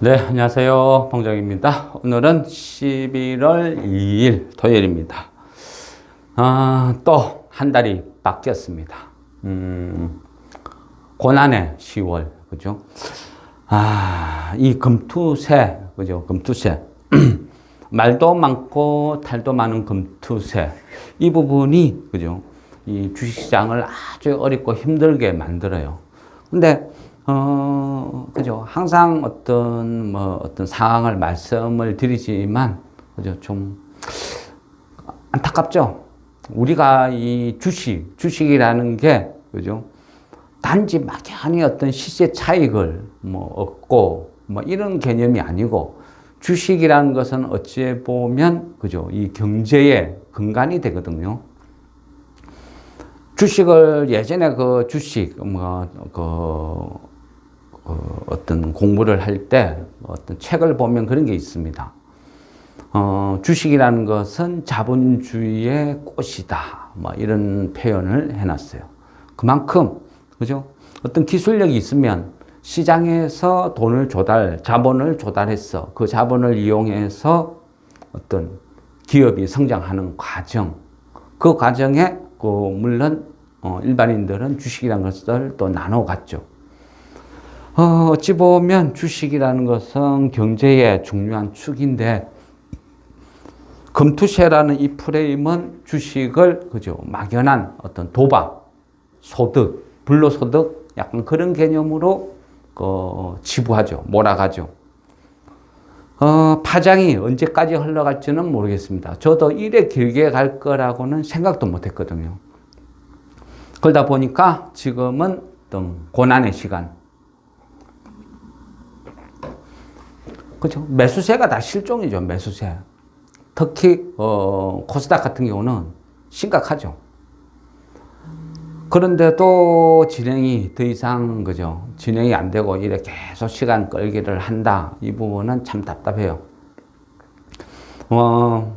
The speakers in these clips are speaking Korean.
네, 안녕하세요. 봉정입니다. 오늘은 11월 2일 토요일입니다. 아, 또 한 달이 바뀌었습니다. 음, 고난의 10월, 그죠? 아, 이 금투세, 그죠? 금투세. 말도 많고 탈도 많은 금투세. 이 부분이, 그죠? 이 주식시장을 아주 어렵고 힘들게 만들어요. 근데 어, 그죠. 항상 어떤, 뭐, 어떤 상황을 말씀을 드리지만, 그죠. 좀, 안타깝죠. 우리가 이 주식, 주식이라는 게, 그죠. 단지 막연히 어떤 시세 차익을 뭐 얻고, 뭐 이런 개념이 아니고, 주식이라는 것은 어찌 보면, 그죠. 이 경제의 근간이 되거든요. 주식을 예전에 그 주식, 뭐, 그, 어, 어떤 공부를 할 때 어떤 책을 보면 그런 게 있습니다. 어, 주식이라는 것은 자본주의의 꽃이다. 뭐 이런 표현을 해놨어요. 그만큼, 그죠? 어떤 기술력이 있으면 시장에서 돈을 조달, 자본을 조달해서 그 자본을 이용해서 어떤 기업이 성장하는 과정, 그 과정에 그 물론 어, 일반인들은 주식이라는 것을 또 나눠 갔죠. 어, 어찌 보면 주식이라는 것은 경제의 중요한 축인데 금투세라는 이 프레임은 주식을 그죠 막연한 어떤 도박, 소득, 불로소득 약간 그런 개념으로 어, 지부하죠, 몰아가죠. 어, 파장이 언제까지 흘러갈지는 모르겠습니다. 저도 이래 길게 갈 거라고는 생각도 못 했거든요. 그러다 보니까 지금은 어떤 고난의 시간, 그죠? 매수세가 다 실종이죠, 매수세. 특히, 어, 코스닥 같은 경우는 심각하죠. 그런데도 진행이 더 이상, 그죠? 진행이 안 되고 이렇게 계속 시간 끌기를 한다. 이 부분은 참 답답해요. 어,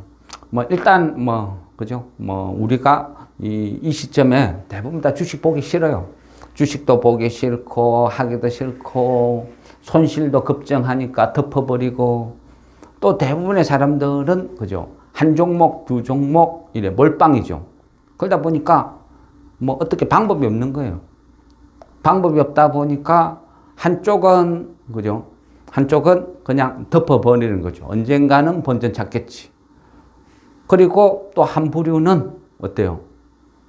뭐, 일단, 뭐, 그죠? 뭐, 우리가 이, 이 시점에 대부분 다 주식 보기 싫어요. 주식도 보기 싫고, 하기도 싫고, 손실도 급증하니까 덮어버리고 또 대부분의 사람들은 그죠? 한 종목 두 종목 이래 몰빵이죠. 그러다 보니까 뭐 어떻게 방법이 없는 거예요. 방법이 없다 보니까 한쪽은 그죠? 한쪽은 그냥 덮어버리는 거죠. 언젠가는 본전 찾겠지. 그리고 또 한 부류는 어때요?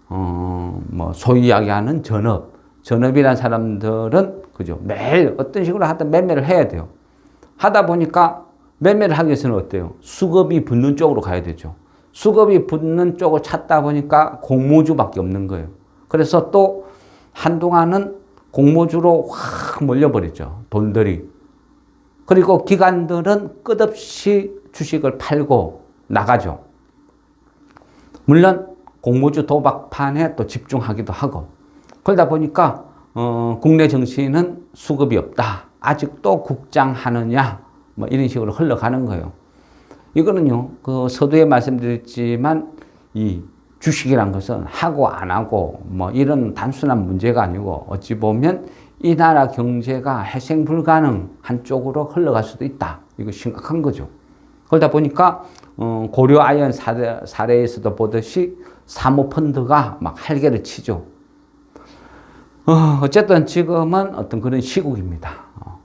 어뭐 소위 이야기하는 전업 전업이란 사람들은 그죠? 매일 어떤 식으로 하든 매매를 해야 돼요. 하다 보니까 매매를 하기 위해서는 어때요? 수급이 붙는 쪽으로 가야 되죠. 수급이 붙는 쪽을 찾다 보니까 공모주밖에 없는 거예요. 그래서 또 한동안은 공모주로 확 몰려버리죠. 돈들이. 그리고 기관들은 끝없이 주식을 팔고 나가죠. 물론 공모주 도박판에 또 집중하기도 하고. 그러다 보니까 어, 국내 정치는 수급이 없다. 아직도 국장하느냐. 뭐 이런 식으로 흘러가는 거예요. 이거는요, 그 서두에 말씀드렸지만 이 주식이란 것은 하고 안 하고 뭐 이런 단순한 문제가 아니고 어찌 보면 이 나라 경제가 회생 불가능 한 쪽으로 흘러갈 수도 있다. 이거 심각한 거죠. 그러다 보니까 어, 고려 아연 사례, 사례 에서도 보듯이 사모펀드가 막 활개를 치죠. 어, 쨌든 지금은 어떤 그런 시국입니다. 어.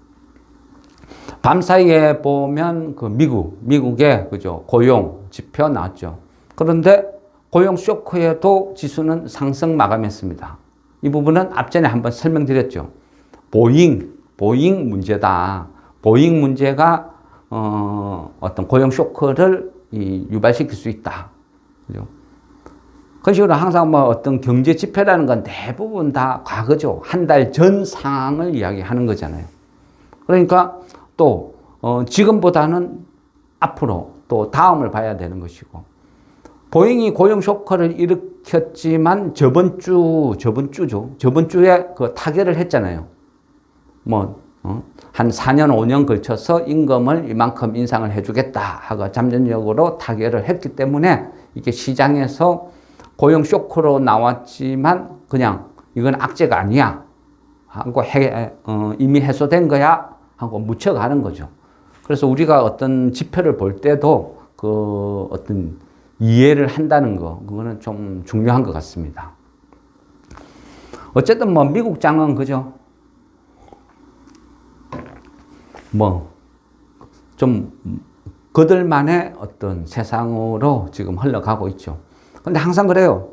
밤 사이에 보면 그 미국, 미국의 그죠 고용 지표 나왔죠. 그런데 고용 쇼크에도 지수는 상승 마감했습니다. 이 부분은 앞전에 한번 설명드렸죠. 보잉, 보잉 문제다. 보잉 문제가 어, 어떤 고용 쇼크를 이, 유발시킬 수 있다. 그죠? 그런 식으로 항상 뭐 어떤 경제 지표라는 건 대부분 다 과거죠. 한 달 전 상황을 이야기하는 거잖아요. 그러니까 또, 어, 지금보다는 앞으로 또 다음을 봐야 되는 것이고. 보잉이 고용 쇼크를 일으켰지만 저번 주, 저번 주죠. 저번 주에 그 타결을 했잖아요. 뭐, 어? 한 4년, 5년 걸쳐서 임금을 이만큼 인상을 해주겠다 하고 잠전적으로 타결을 했기 때문에 이게 시장에서 고용 쇼크로 나왔지만 그냥 이건 악재가 아니야 하고 해, 어, 이미 해소된 거야 하고 묻혀가는 거죠. 그래서 우리가 어떤 지표를 볼 때도 그 어떤 이해를 한다는 거, 그거는 좀 중요한 것 같습니다. 어쨌든 뭐 미국 장은 그죠? 뭐 좀 그들만의 어떤 세상으로 지금 흘러가고 있죠. 근데 항상 그래요.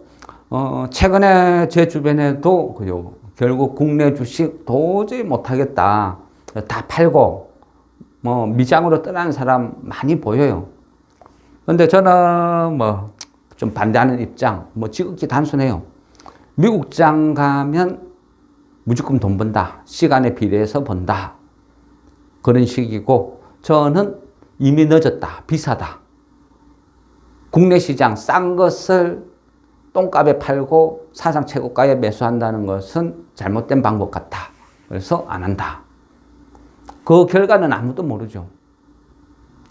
어, 최근에 제 주변에도 그죠. 결국 국내 주식 도저히 못하겠다. 다 팔고 뭐 미장으로 떠나는 사람 많이 보여요. 근데 저는 뭐 좀 반대하는 입장, 뭐 지극히 단순해요. 미국장 가면 무조건 돈 번다. 시간에 비례해서 번다. 그런 식이고 저는 이미 늦었다. 비싸다. 국내 시장 싼 것을 똥값에 팔고 사상 최고가에 매수한다는 것은 잘못된 방법 같다. 그래서 안 한다. 그 결과는 아무도 모르죠.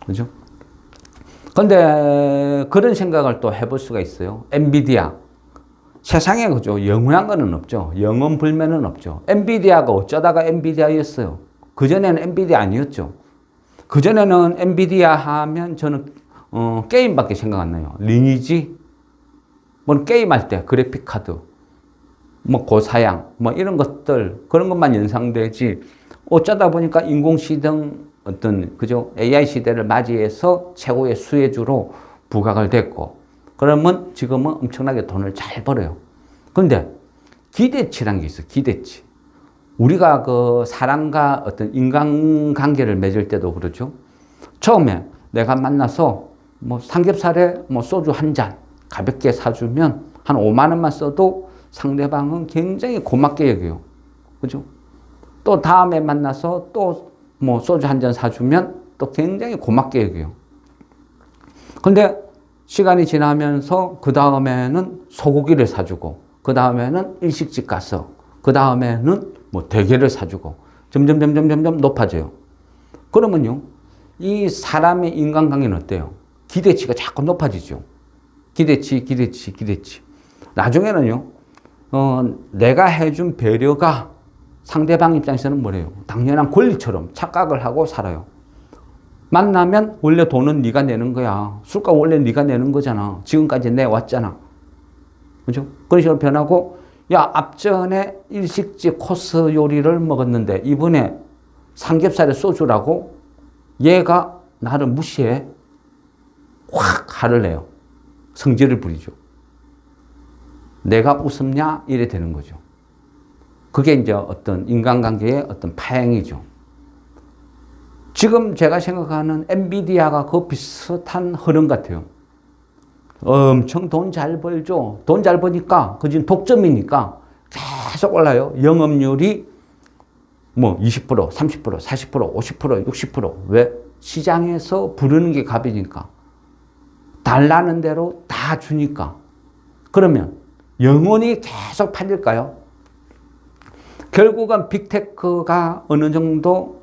그죠? 근데 그런 생각을 또 해볼 수가 있어요. 엔비디아. 세상에 그죠. 영원한 거는 없죠. 영원 불면은 없죠. 엔비디아가 어쩌다가 엔비디아였어요. 그전에는 엔비디아 아니었죠. 그전에는 엔비디아 하면 저는 어, 게임밖에 생각 안 나요. 리니지, 뭐 게임할 때 그래픽 카드, 뭐 고사양, 뭐 이런 것들 그런 것만 연상되지. 어쩌다 보니까 인공시등 어떤 그죠 AI 시대를 맞이해서 최고의 수혜주로 부각을 됐고 그러면 지금은 엄청나게 돈을 잘 벌어요. 근데 기대치란 게 있어. 기대치. 우리가 그 사람과 어떤 인간관계를 맺을 때도 그렇죠. 처음에 내가 만나서 뭐 삼겹살에 뭐 소주 한 잔 가볍게 사주면 한 5만 원만 써도 상대방은 굉장히 고맙게 여겨요. 그죠? 또 다음에 만나서 또 뭐 소주 한 잔 사주면 또 굉장히 고맙게 여겨요. 근데 시간이 지나면서 그 다음에는 소고기를 사주고 그 다음에는 일식집 가서 그 다음에는 뭐 대게를 사주고 점점 점점 점점 높아져요. 그러면요 이 사람의 인간관계는 어때요? 기대치가 자꾸 높아지죠. 기대치, 기대치, 기대치. 나중에는요 어, 내가 해준 배려가 상대방 입장에서는 뭐래요? 당연한 권리처럼 착각을 하고 살아요. 만나면 원래 돈은 네가 내는 거야. 술값 원래 네가 내는 거잖아. 지금까지 내 왔잖아. 그죠? 그런 식으로 변하고 야 앞전에 일식집 코스 요리를 먹었는데 이번에 삼겹살에 소주라고 얘가 나를 무시해 확 화를 내요. 성질을 부리죠. 내가 웃음냐 이래 되는 거죠. 그게 이제 어떤 인간관계의 어떤 파행이죠. 지금 제가 생각하는 엔비디아가 그 비슷한 흐름 같아요. 엄청 돈 잘 벌죠. 돈 잘 버니까, 그 지금 독점이니까 계속 올라요. 영업률이 뭐 20%, 30%, 40%, 50%, 60%. 왜? 시장에서 부르는 게 값이니까. 달라는 대로 다 주니까. 그러면 영원히 계속 팔릴까요? 결국은 빅테크가 어느 정도,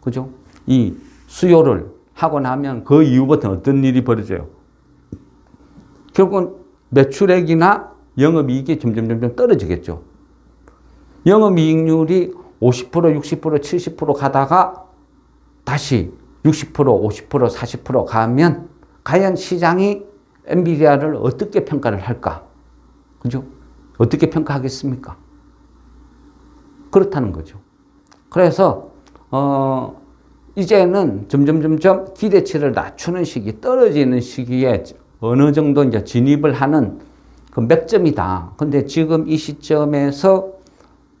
그죠? 이 수요를 하고 나면 그 이후부터는 어떤 일이 벌어져요? 결국은 매출액이나 영업이익이 점점 점점 떨어지겠죠. 영업이익률이 50%, 60%, 70% 가다가 다시 60%, 50%, 40% 가면 과연 시장이 엔비디아를 어떻게 평가를 할까? 그죠? 어떻게 평가하겠습니까? 그렇다는 거죠. 그래서 어 이제는 점점 점점 기대치를 낮추는 시기, 떨어지는 시기에 어느 정도 이제 진입을 하는 그 맥점이다. 근데 지금 이 시점에서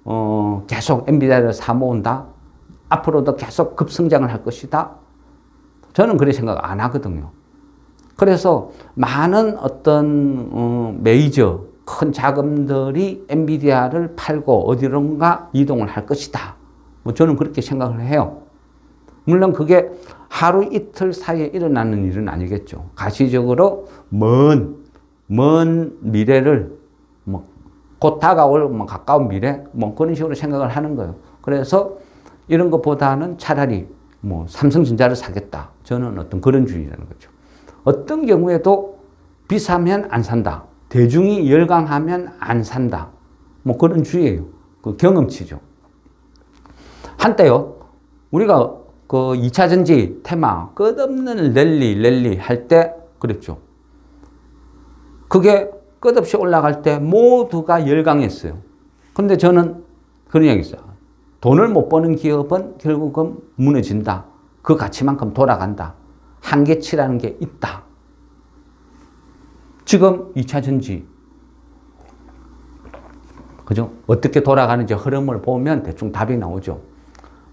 어 계속 엔비디아를 사모은다. 앞으로도 계속 급성장을 할 것이다. 저는 그렇게 생각 안 하거든요. 그래서 많은 어떤 어 메이저 큰 자금들이 엔비디아를 팔고 어디론가 이동을 할 것이다. 뭐 저는 그렇게 생각을 해요. 물론 그게 하루 이틀 사이에 일어나는 일은 아니겠죠. 가시적으로 먼, 먼 미래를 뭐, 곧 다가올 뭐 가까운 미래, 뭐 그런 식으로 생각을 하는 거예요. 그래서 이런 것보다는 차라리 뭐 삼성전자를 사겠다. 저는 어떤 그런 주의라는 거죠. 어떤 경우에도 비싸면 안 산다. 대중이 열광하면 안 산다. 뭐 그런 주의예요. 그 경험치죠. 한때요, 우리가 그 2차 전지 테마 끝없는 랠리 랠리 할 때 그랬죠. 그게 끝없이 올라갈 때 모두가 열광했어요. 근데 저는 그런 이야기 있어요. 돈을 못 버는 기업은 결국은 무너진다. 그 가치만큼 돌아간다. 한계치라는 게 있다. 지금 2차 전지 그죠? 어떻게 돌아가는지 흐름을 보면 대충 답이 나오죠.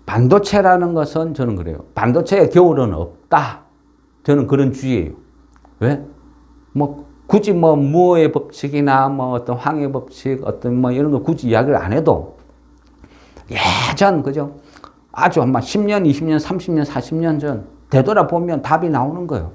반도체라는 것은 저는 그래요. 반도체의 겨울은 없다. 저는 그런 주의예요. 왜? 뭐 굳이 뭐 무어의 법칙이나 뭐 어떤 황의 법칙 어떤 뭐 이런 거 굳이 이야기를 안 해도 예전 그죠? 아주 한 10년, 20년, 30년, 40년 전 되돌아보면 답이 나오는 거예요.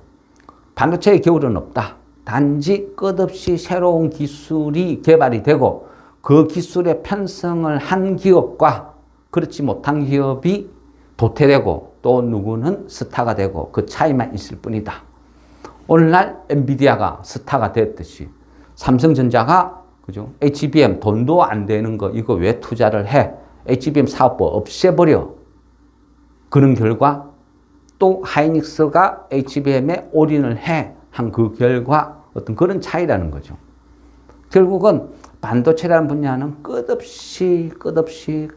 반도체의 겨울은 없다. 단지 끝없이 새로운 기술이 개발이 되고 그 기술에 편성을 한 기업과 그렇지 못한 기업이 도태되고 또 누구는 스타가 되고 그 차이만 있을 뿐이다. 오늘날 엔비디아가 스타가 됐듯이 삼성전자가 그죠? HBM 돈도 안 되는 거 이거 왜 투자를 해? HBM 사업부 없애버려. 그런 결과 또 하이닉스가 HBM에 올인을 해. 한 그 결과 어떤 그런 차이라는 거죠. 결국은 반도체라는 분야는 끝없이 끝없이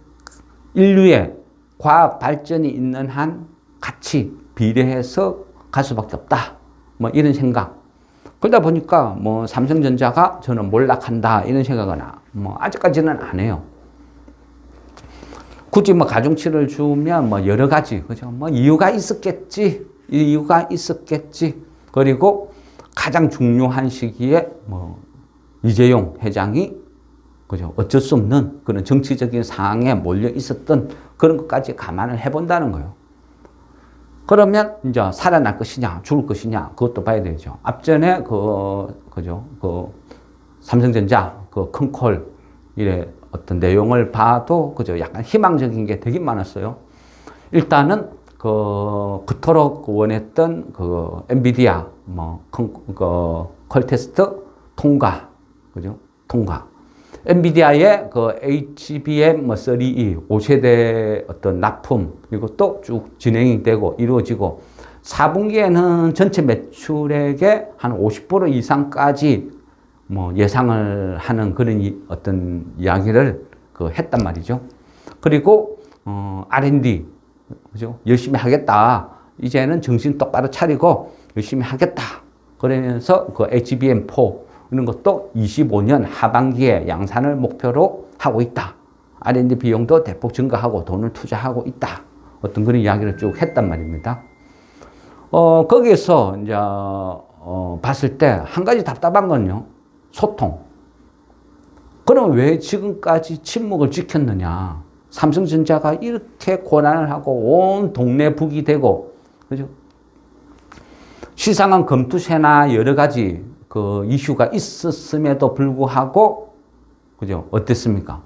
인류의 과학 발전이 있는 한 같이 비례해서 갈 수밖에 없다. 뭐 이런 생각. 그러다 보니까 뭐 삼성전자가 저는 몰락한다 이런 생각은 뭐 아직까지는 안 해요. 굳이 뭐 가중치를 주면 뭐 여러 가지 그죠? 뭐 이유가 있었겠지. 이유가 있었겠지. 그리고 가장 중요한 시기에 뭐 이재용 회장이 그죠? 어쩔 수 없는 그런 정치적인 상황에 몰려 있었던 그런 것까지 감안을 해본다는 거예요. 그러면 이제 살아날 것이냐, 죽을 것이냐, 그것도 봐야 되죠. 앞전에 그, 그죠? 그 삼성전자 그 큰콜 이래 어떤 내용을 봐도 그죠? 약간 희망적인 게 되게 많았어요. 일단은 그 그토록 원했던 그 엔비디아 뭐 큰, 그 컬테스트 통과 그죠? 통과. 엔비디아의 그 HBM 뭐 3E 5세대 어떤 납품 이것도 쭉 진행이 되고 이루어지고 4분기에는 전체 매출액의 한 50% 이상까지 뭐 예상을 하는 그런 이, 어떤 이야기를 그 했단 말이죠. 그리고 어, R&D 그죠? 열심히 하겠다. 이제는 정신 똑바로 차리고 열심히 하겠다. 그러면서 그 HBM4 이런 것도 25년 하반기에 양산을 목표로 하고 있다. R&D 비용도 대폭 증가하고 돈을 투자하고 있다. 어떤 그런 이야기를 쭉 했단 말입니다. 어, 거기에서 이제, 어, 봤을 때 한 가지 답답한 건요. 소통. 그럼 왜 지금까지 침묵을 지켰느냐. 삼성전자가 이렇게 고난을 하고 온 동네 북이 되고, 그죠? 시상한 검투세나 여러 가지 그 이슈가 있었음에도 불구하고, 그죠? 어땠습니까?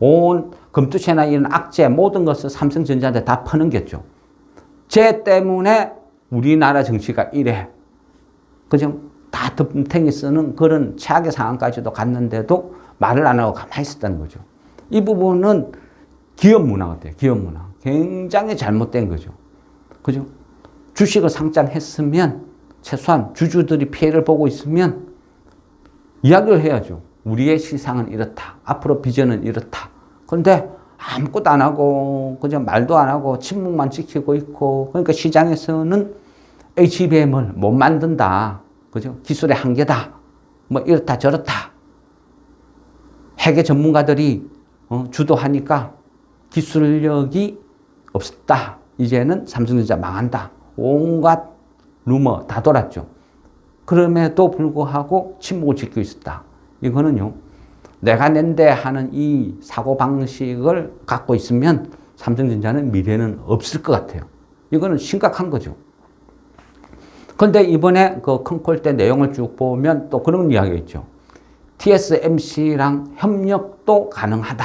온 검투세나 이런 악재 모든 것을 삼성전자한테 다 퍼넘겼죠. 쟤 때문에 우리나라 정치가 이래. 그죠? 다 덤탱이 쓰는 그런 최악의 상황까지도 갔는데도 말을 안 하고 가만히 있었다는 거죠. 이 부분은 기업 문화 같아요. 기업 문화. 굉장히 잘못된 거죠. 그죠? 주식을 상장했으면 최소한 주주들이 피해를 보고 있으면 이야기를 해야죠. 우리의 시상은 이렇다. 앞으로 비전은 이렇다. 그런데 아무것도 안 하고 그냥 말도 안 하고 침묵만 지키고 있고 그러니까 시장에서는 HBM을 못 만든다. 그죠? 기술의 한계다. 뭐 이렇다 저렇다. 회계 전문가들이 어, 주도하니까 기술력이 없다. 이제는 삼성전자 망한다. 온갖 루머 다 돌았죠. 그럼에도 불구하고 침묵을 지키고 있었다. 이거는요. 내가 낸데 하는 이 사고방식을 갖고 있으면 삼성전자는 미래는 없을 것 같아요. 이거는 심각한 거죠. 그런데 이번에 그 큰콜 때 내용을 쭉 보면 또 그런 이야기가 있죠. TSMC랑 협력도 가능하다.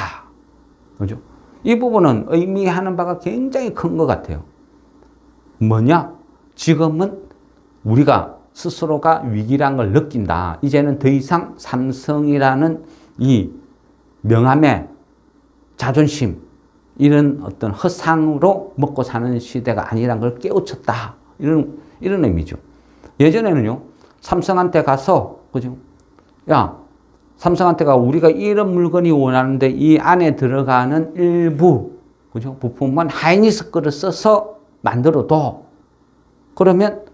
그죠? 이 부분은 의미하는 바가 굉장히 큰 것 같아요. 뭐냐? 지금은 우리가 스스로가 위기란 걸 느낀다. 이제는 더 이상 삼성이라는 이 명함의 자존심, 이런 어떤 허상으로 먹고 사는 시대가 아니란 걸 깨우쳤다. 이런, 이런 의미죠. 예전에는요, 삼성한테 가서, 그죠? 야, 삼성한테가 우리가 이런 물건이 원하는데 이 안에 들어가는 일부, 그죠? 부품만 하이니스 거를 써서 만들어도 그러면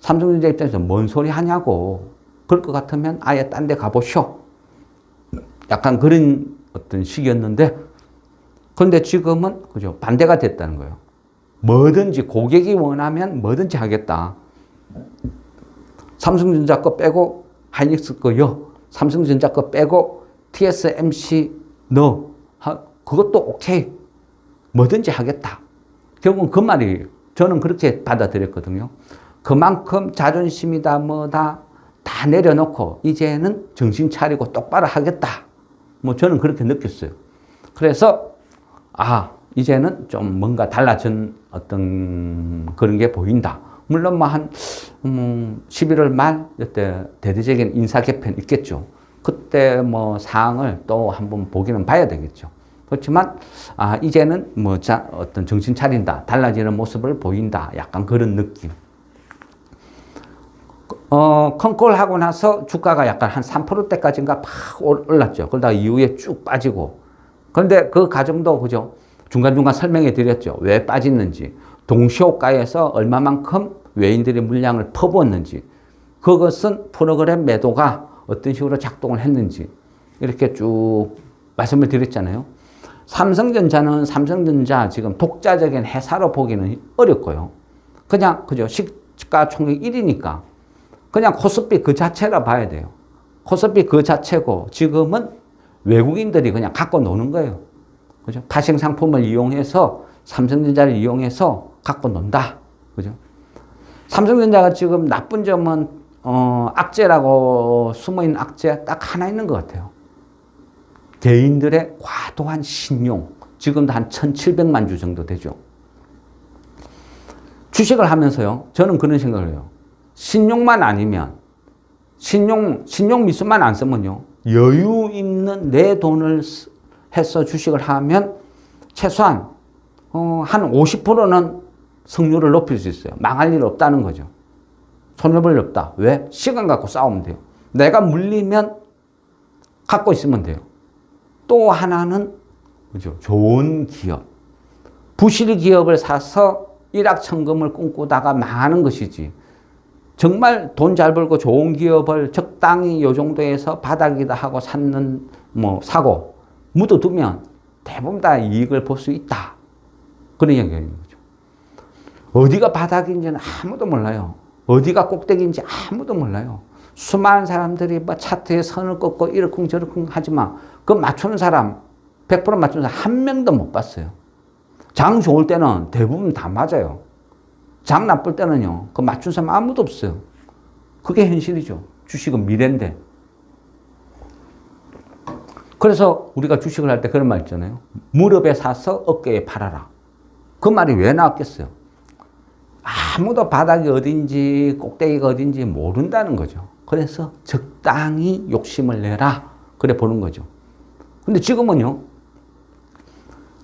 삼성전자 입장에서 뭔 소리 하냐고. 그럴 것 같으면 아예 딴 데 가보쇼. 약간 그런 어떤 식이었는데, 그런데 지금은, 그죠? 반대가 됐다는 거예요. 뭐든지 고객이 원하면 뭐든지 하겠다. 삼성전자 거 빼고 하이닉스 거요. 삼성전자 거 빼고 TSMC 너. 하, 그것도 오케이. 뭐든지 하겠다. 결국은 그 말이 저는 그렇게 받아들였거든요. 그만큼 자존심이다 뭐다 다 내려놓고 이제는 정신 차리고 똑바로 하겠다. 뭐 저는 그렇게 느꼈어요. 그래서 아 이제는 좀 뭔가 달라진 어떤 그런 게 보인다. 물론 뭐한 음, 11월 말 이때 대대적인 인사 개편 있겠죠. 그때 뭐 사항을 또 한번 보기는 봐야 되겠죠. 그렇지만 아 이제는 뭐 자, 어떤 정신 차린다, 달라지는 모습을 보인다, 약간 그런 느낌. 어 컨콜 하고 나서 주가가 약간 한 3%대까지인가 팍 올랐죠. 그러다가 이후에 쭉 빠지고. 그런데 그 과정도 그죠? 중간중간 설명해 드렸죠. 왜 빠졌는지. 동시호가에서 얼마만큼 외인들이 물량을 퍼부었는지. 그것은 프로그램 매도가 어떤 식으로 작동을 했는지. 이렇게 쭉 말씀을 드렸잖아요. 삼성전자는 삼성전자 지금 독자적인 회사로 보기는 어렵고요. 그냥 그죠 시가 총액 1위니까 그냥 코스피 그 자체라 봐야 돼요. 코스피 그 자체고 지금은 외국인들이 그냥 갖고 노는 거예요. 그죠? 파생 상품을 이용해서 삼성전자를 이용해서 갖고 논다. 그죠? 삼성전자가 지금 나쁜 점은 어, 악재라고 숨어 있는 악재 딱 하나 있는 것 같아요. 개인들의 과도한 신용. 지금도 한 1,700만 주 정도 되죠. 주식을 하면서요. 저는 그런 생각을 해요. 신용만 아니면 신용 신용 미수만 안 쓰면요. 여유 있는 내 돈을 해서 주식을 하면 최소한 어, 한 50%는 성률을 높일 수 있어요. 망할 일 없다는 거죠. 손해볼 일 없다. 왜? 시간 갖고 싸우면 돼요. 내가 물리면 갖고 있으면 돼요. 또 하나는 그죠? 좋은 기업. 부실 기업을 사서 일확천금을 꿈꾸다가 망하는 것이지. 정말 돈 잘 벌고 좋은 기업을 적당히 요 정도에서 바닥이다 하고 샀는 뭐 사고 묻어두면 대부분 다 이익을 볼 수 있다. 그런 이야기인 거죠. 어디가 바닥인지는 아무도 몰라요. 어디가 꼭대기인지 아무도 몰라요. 수많은 사람들이 뭐 차트에 선을 긋고 이러쿵 저러쿵 하지만 그 맞추는 사람 100% 맞추는 사람 한 명도 못 봤어요. 장 좋을 때는 대부분 다 맞아요. 장 나쁠 때는요. 그 맞춘 사람 아무도 없어요. 그게 현실이죠. 주식은 미래인데. 그래서 우리가 주식을 할 때 그런 말 있잖아요. 무릎에 사서 어깨에 팔아라. 그 말이 왜 나왔겠어요? 아무도 바닥이 어딘지 꼭대기가 어딘지 모른다는 거죠. 그래서 적당히 욕심을 내라. 그래 보는 거죠. 근데 지금은요.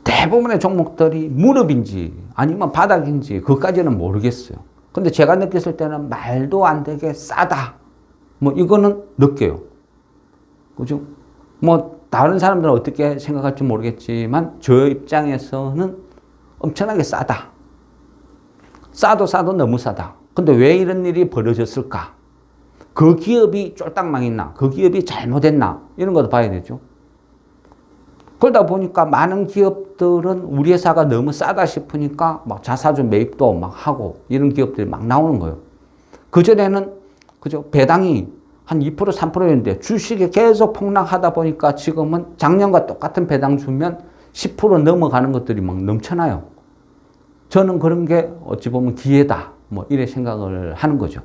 대부분의 종목들이 무릎인지 아니면 바닥인지 그까지는 모르겠어요. 근데 제가 느꼈을 때는 말도 안 되게 싸다. 뭐 이거는 느껴요. 그죠? 뭐 다른 사람들은 어떻게 생각할지 모르겠지만 저 입장에서는 엄청나게 싸다. 싸도 싸도 너무 싸다. 근데 왜 이런 일이 벌어졌을까? 그 기업이 쫄딱 망했나? 그 기업이 잘못했나? 이런 것도 봐야 되죠. 그러다 보니까 많은 기업들은 우리 회사가 너무 싸다 싶으니까 막 자사주 매입도 막 하고 이런 기업들이 막 나오는 거예요. 그전에는 그죠? 배당이 한 2% 3%였는데 주식이 계속 폭락하다 보니까 지금은 작년과 똑같은 배당 주면 10% 넘어가는 것들이 막 넘쳐나요. 저는 그런 게 어찌 보면 기회다. 뭐 이래 생각을 하는 거죠.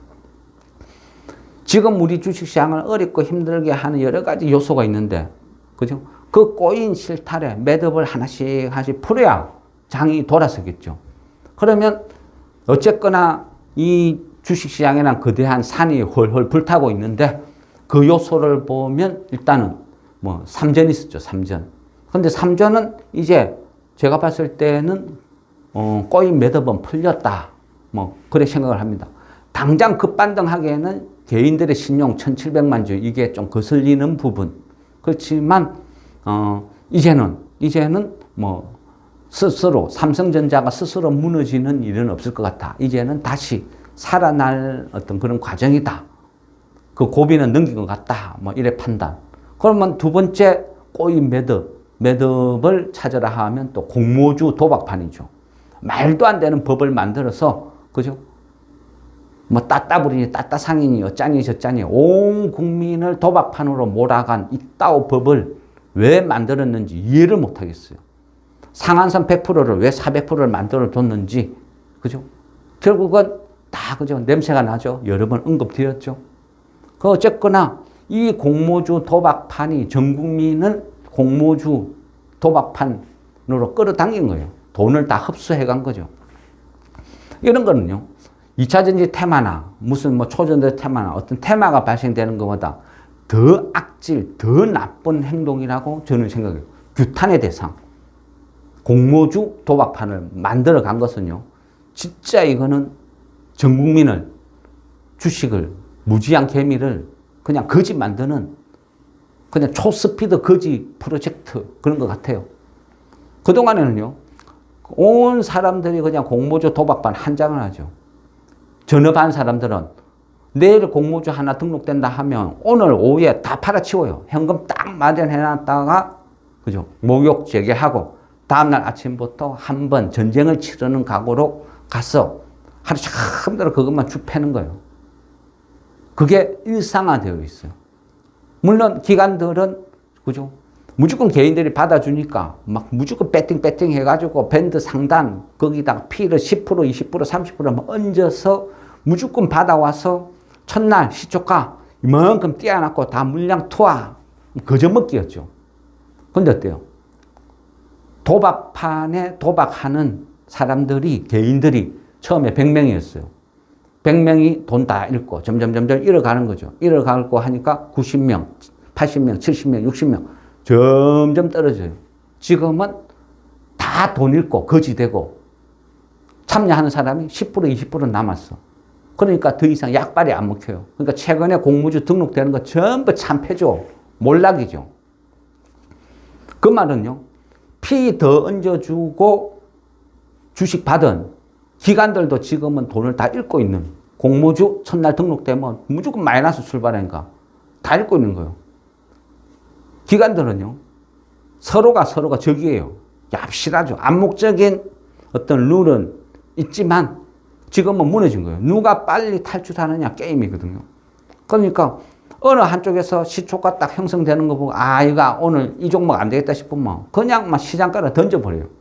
지금 우리 주식시장을 어렵고 힘들게 하는 여러 가지 요소가 있는데, 그죠? 그 꼬인 실타래, 매듭을 하나씩 하나씩 풀어야 장이 돌아서겠죠. 그러면 어쨌거나 이 주식시장에는 거대한 산이 헐헐 불타고 있는데 그 요소를 보면 일단은 뭐 삼전 있었죠, 삼전. 근데 삼전은 이제 제가 봤을 때는 어, 꼬인 매듭은 풀렸다. 뭐 그래 생각을 합니다. 당장 급반등하기에는 개인들의 신용 1,700만 주 이게 좀 거슬리는 부분. 그렇지만 어, 이제는 이제는 뭐 스스로 삼성전자가 스스로 무너지는 일은 없을 것 같아. 이제는 다시 살아날 어떤 그런 과정이다. 그 고비는 넘긴 것 같다. 뭐 이래 판단. 그러면 두 번째 꼬인 매듭, 매듭을 찾으라 하면 또 공모주 도박판이죠. 말도 안 되는 법을 만들어서 그죠? 뭐 따따부리니 따따상이니 어쩌니 저쩌니 온 국민을 도박판으로 몰아간 이따오 법을 왜 만들었는지 이해를 못 하겠어요. 상한선 100%를 왜 400%를 만들어 뒀는지 그죠? 결국은 다 그죠? 냄새가 나죠. 여러 번 언급드렸죠. 그 어쨌거나 이 공모주 도박판이 전 국민을 공모주 도박판으로 끌어당긴 거예요. 돈을 다 흡수해 간 거죠. 이런 거는요. 2차 전지 테마나 무슨 뭐 초전지 테마나 어떤 테마가 발생되는 것보다 더 악질, 더 나쁜 행동이라고 저는 생각해요. 규탄의 대상. 공모주 도박판을 만들어 간 것은요. 진짜 이거는 전 국민을 주식을 무지한 개미를 그냥 거짓 만드는 그냥 초스피드 거짓 프로젝트 그런 것 같아요. 그동안에는요. 온 사람들이 그냥 공모주 도박판 한 장을 하죠. 전업한 사람들은 내일 공모주 하나 등록된다 하면 오늘 오후에 다 팔아치워요. 현금 딱 마련해 놨다가 그죠? 목욕 재개하고 다음날 아침부터 한 번 전쟁을 치르는 각오로 가서 하루 종일 그것만 쭉 패는 거예요. 그게 일상화되어 있어요. 물론 기관들은 그죠? 무조건 개인들이 받아주니까 막 무조건 배팅 배팅 해가지고 밴드 상단 거기다가 피를 10% 20% 30% 얹어서 무조건 받아와서 첫날 시초가 이만큼 띄어놨고 다 물량 투하 거저먹기였죠. 근데 어때요? 도박판에 도박하는 사람들이 개인들이 처음에 100명이었어요. 100명이 돈 다 잃고 점점 점점 잃어가는 거죠. 잃어가고 하니까 90명, 80명, 70명, 60명 점점 떨어져요. 지금은 다 돈 잃고 거지 되고 참여하는 사람이 10% 20% 남았어. 그러니까 더 이상 약발이 안 먹혀요. 그러니까 최근에 공무주 등록되는 거 전부 참패죠. 몰락이죠. 그 말은요. 피 더 얹어주고 주식 받은 기관들도 지금은 돈을 다 잃고 있는 공모주 첫날 등록되면 무조건 마이너스 출발하니까 다 잃고 있는 거예요. 기관들은요. 서로가 서로가 적이에요. 얍실하죠. 암묵적인 어떤 룰은 있지만 지금은 무너진 거예요. 누가 빨리 탈출하느냐 게임이거든요. 그러니까 어느 한쪽에서 시초가 딱 형성되는 거 보고 아 이거 오늘 이 종목 안 되겠다 싶으면 그냥 막 시장가로 던져버려요.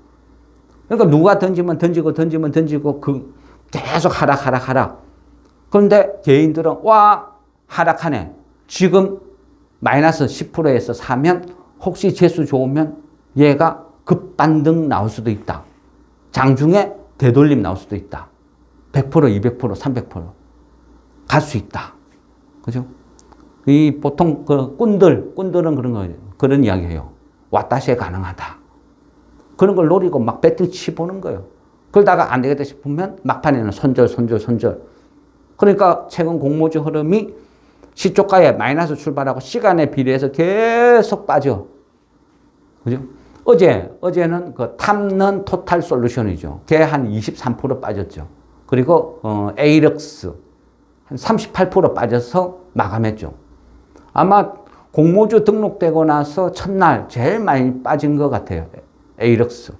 그러니까 누가 던지면 던지고 던지면 던지고 그 계속 하락 하락 하락. 그런데 개인들은 와 하락하네. 지금 마이너스 10%에서 사면 혹시 재수 좋으면 얘가 급반등 나올 수도 있다. 장중에 되돌림 나올 수도 있다. 100%, 200%, 300%갈 수 있다. 그죠? 이 보통 그 꾼들, 꾼들은 그런 거, 그런 이야기 해요. 왔다시에 가능하다. 그런 걸 노리고 막 배팅 치보는 거예요. 그러다가 안 되겠다 싶으면 막판에는 손절, 손절, 손절. 그러니까 최근 공모주 흐름이 시초가에 마이너스 출발하고 시간에 비례해서 계속 빠져. 그죠? 어제, 어제는 그 탐는 토탈 솔루션이죠. 걔 한 23% 빠졌죠. 그리고, 어, 에이럭스 한 38% 빠져서 마감했죠. 아마 공모주 등록되고 나서 첫날 제일 많이 빠진 것 같아요. 에이럭스.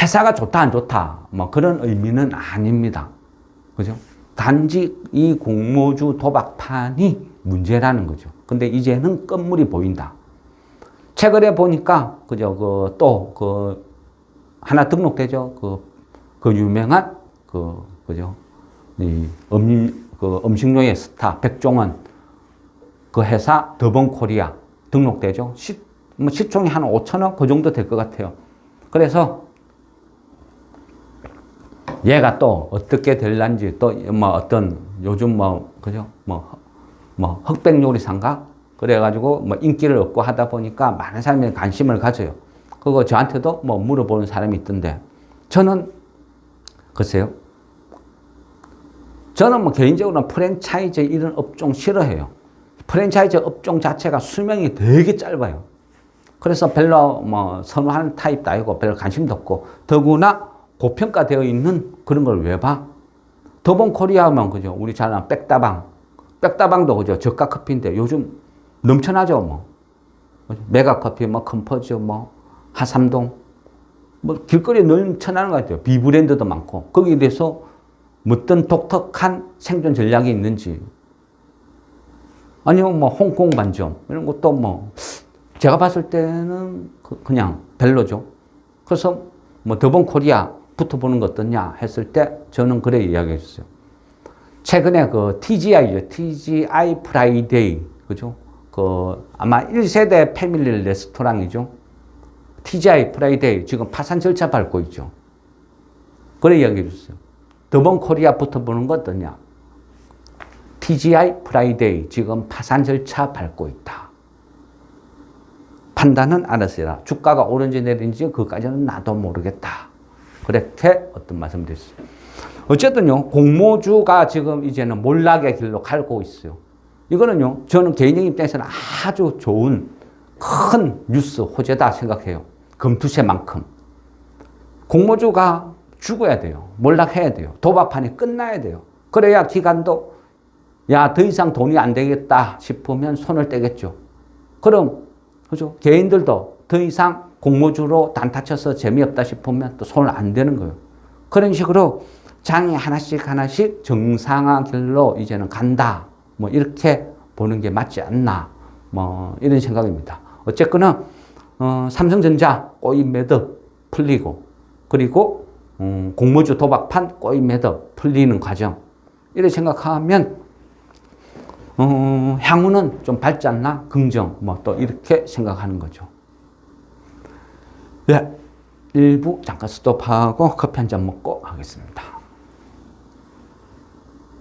회사가 좋다, 안 좋다. 뭐 그런 의미는 아닙니다. 그죠? 단지 이 공모주 도박판이 문제라는 거죠. 근데 이제는 끝물이 보인다. 최근에 보니까, 그죠, 그, 또, 그, 하나 등록되죠. 그, 그 유명한, 그, 그죠, 이 음, 그 음식료의 스타, 백종원, 그 회사 더번 코리아 등록되죠. 시, 뭐 시총이 한 5천억 그 정도 될 것 같아요. 그래서 얘가 또 어떻게 될란지 또 뭐 어떤 요즘 뭐 그죠 뭐, 뭐 흑백 요리상가 그래가지고 뭐 인기를 얻고 하다 보니까 많은 사람이 관심을 가져요. 그거 저한테도 뭐 물어보는 사람이 있던데 저는 글쎄요. 저는 뭐 개인적으로는 프랜차이즈 이런 업종 싫어해요. 프랜차이즈 업종 자체가 수명이 되게 짧아요. 그래서 별로 뭐 선호하는 타입도 아니고 별로 관심도 없고 더구나 고평가되어 있는 그런 걸 왜 봐? 더본 코리아면 그죠? 우리 잘 아는 백다방. 백다방도 그죠? 저가 커피인데 요즘 넘쳐나죠 뭐. 그죠? 메가 커피, 뭐 컴포즈, 뭐 하삼동. 뭐 길거리에 넘쳐나는 것 같아요. 비브랜드도 많고 거기에 대해서 어떤 독특한 생존 전략이 있는지 아니면 뭐 홍콩 반점 이런 것도 뭐 제가 봤을 때는 그- 그냥 별로죠. 그래서 뭐 더본 코리아 붙어보는 거 어떠냐 했을 때 저는 그래 이야기했어요. 최근에 그 TGI죠. TGI 프라이데이. 그죠? 그 아마 1세대 패밀리 레스토랑이죠. TGI 프라이데이 지금 파산 절차 밟고 있죠. 그래 이야기해 줬어요. 더본 코리아 붙어보는 거 어떠냐? TGI 프라이데이 지금 파산 절차 밟고 있다. 판단은 해라. 주가가 오른지 내린지 그까지는 나도 모르겠다. 그렇게 어떤 말씀 드렸어요. 어쨌든요, 공모주가 지금 이제는 몰락의 길로 갈고 있어요. 이거는요, 저는 개인적인 입장에서는 아주 좋은 큰 뉴스 호재다 생각해요. 금투세만큼. 공모주가 죽어야 돼요. 몰락해야 돼요. 도박판이 끝나야 돼요. 그래야 기관도 야, 더 이상 돈이 안 되겠다 싶으면 손을 떼겠죠. 그럼, 그죠? 개인들도 더 이상 공모주로 단타 쳐서 재미없다 싶으면 또 손을 안 대는 거예요. 그런 식으로 장이 하나씩 하나씩 정상화 길로 이제는 간다. 뭐 이렇게 보는 게 맞지 않나. 뭐 이런 생각입니다. 어쨌거나, 어, 삼성전자 꼬이 매듭 풀리고, 그리고, 음, 공모주 도박판 꼬이 매듭 풀리는 과정. 이렇게 생각하면 어, 향후는 좀 밝지 않나? 긍정, 뭐 또 이렇게 생각하는 거죠. 네. 일부 잠깐 스톱하고 커피 한 잔 먹고 하겠습니다.